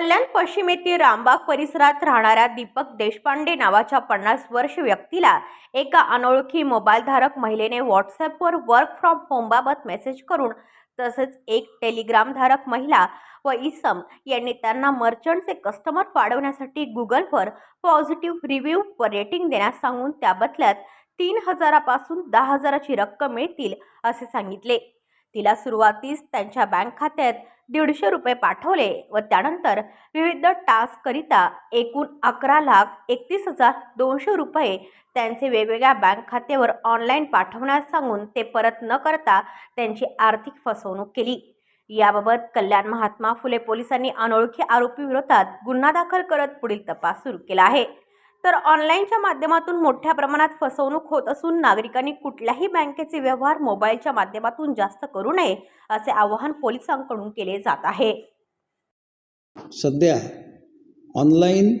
कल्याण पश्चिम येथील रामबाग परिसरात राहणाऱ्या दीपक देशपांडे नावाच्या पन्नास वर्ष व्यक्तीला एका अनोळखी मोबाईलधारक महिलेने व्हॉट्सॲपवर वर्क फ्रॉम होमबाबत मेसेज करून तसेच एक टेलिग्रामधारक महिला व इसम यांनी त्यांना मर्चंटचे कस्टमर वाढवण्यासाठी गुगलवर पॉझिटिव्ह रिव्ह्यू व रेटिंग देण्यास सांगून त्या बदल्यात तीन हजारापासून दहा हजाराची रक्कम मिळतील असे सांगितले. तिला सुरुवातीस त्यांच्या बँक खात्यात दीडशे रुपये पाठवले व त्यानंतर विविध टास्ककरिता एकूण अकरा लाख एकतीस हजार दोनशे रुपये त्यांचे वेगवेगळ्या बँक खात्यावर ऑनलाईन पाठवण्यास सांगून ते परत न करता त्यांची आर्थिक फसवणूक केली. याबाबत कल्याण महात्मा फुले पोलिसांनी अनोळखी आरोपी विरोधात गुन्हा दाखल करत पुढील तपास सुरू केला आहे. तर ऑनलाईनच्या माध्यमातून मोठ्या प्रमाणात फसवणूक होत असून नागरिकांनी कुठल्याही बँकेचे व्यवहार मोबाईलच्या माध्यमातून जास्त करू नये असे आवाहन पोलिसांकडून केले जात आहे. सध्या ऑनलाईन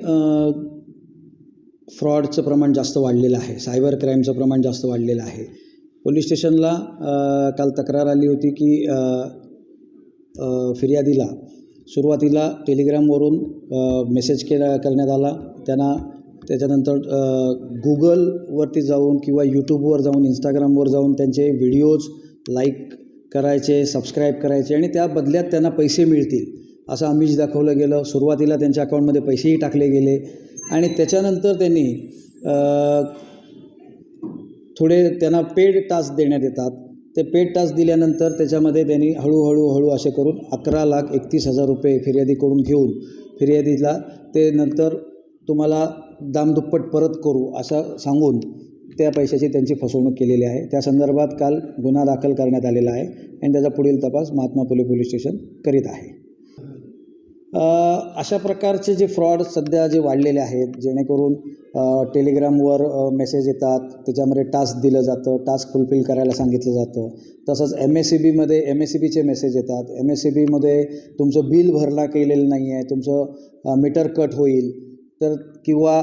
फ्रॉडचं प्रमाण जास्त वाढलेलं आहे. सायबर क्राईमचं प्रमाण जास्त वाढलेलं आहे. पोलीस स्टेशनला काल तक्रार आली होती की अ, अ, फिर्यादीला सुरुवातीला टेलिग्रामवरून मेसेज केला करण्यात आला. त्यांना त्याच्यानंतर गुगलवरती जाऊन किंवा यूट्यूबवर जाऊन इंस्टाग्रामवर जाऊन त्यांचे व्हिडिओज लाईक करायचे सबस्क्राईब करायचे आणि त्या बदल्यात त्यांना पैसे मिळतील. असं आमिष दाखवलं गेलं. सुरुवातीला त्यांच्या अकाउंटमध्ये पैसेही टाकले गेले. आणि त्याच्यानंतर त्यांनी थोडे त्यांना पेड टास्क देण्यात येतात. ते पेड टास्क दिल्यानंतर त्याच्यामध्ये त्यांनी हळूहळू हळू असे करून अकरा लाख एकतीस हजार रुपये फिर्यादीकडून घेऊन फिर्यादीला ते नंतर तुम्हाला दामदुप्पट परत करू असं सांगून त्या पैशाची त्यांची फसवणूक केलेली आहे. त्या संदर्भात काल गुन्हा दाखल करण्यात आलेला आहे आणि त्याचा पुढील तपास महात्मा फुले पोलीस स्टेशन करीत आहे. अशा प्रकारचे जे फ्रॉड सध्या जे वाढलेले आहेत जेणेकरून टेलिग्रामवर मेसेज येतात त्याच्यामध्ये टास्क दिलं जातं टास्क फुलफिल करायला सांगितलं जातं. तसंच एम एस सी बीमध्ये एम एस सी बीचे मेसेज येतात. एम एस सी बीमध्ये तुमचं बिल भरणा केलेलं नाही आहे तुमचं मीटर कट होईल. तर किंवा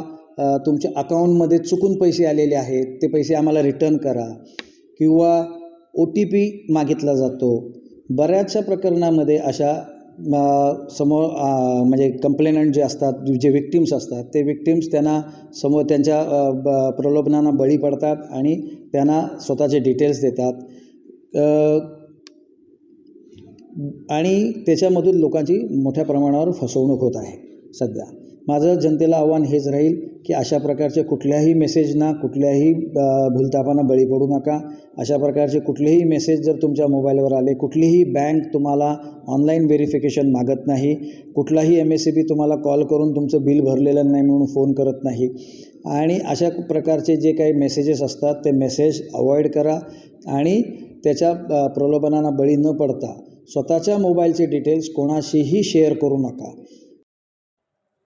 तुमच्या अकाउंटमध्ये चुकून पैसे आलेले आहेत ते पैसे आम्हाला रिटर्न करा. किंवा ओ टी पी मागितला जातो. बऱ्याचशा प्रकरणामध्ये अशा समोर म्हणजे कंप्लेनंट जे असतात जे विक्टिम्स असतात ते विक्टिम्स त्यांना समोर त्यांच्या ब प्रलोभनांना बळी पडतात आणि त्यांना स्वतःचे डिटेल्स देतात. आणि त्याच्यामधून लोकांची मोठ्या प्रमाणावर फसवणूक होत आहे सध्या. माझं जनतेला आव्हान हेच राहील की अशा प्रकारचे कुठल्याही मेसेजना कुठल्याही अ, भूलथापांना बळी पडू नका. अशा प्रकारचे कुठलेही मेसेज जर तुमच्या मोबाईलवर आले कुठलीही बँक तुम्हाला ऑनलाईन व्हेरिफिकेशन मागत नाही कुठलाही एम एस सी बी तुम्हाला कॉल करून तुमचं बिल भरलेलं नाही म्हणून फोन करत नाही. आणि अशा प्रकारचे जे काही मेसेजेस असतात ते मेसेज अवॉइड करा आणि त्याच्या प्रलोभनांना बळी न पडता स्वतःच्या मोबाईलचे डिटेल्स कोणाशीही शेअर करू नका.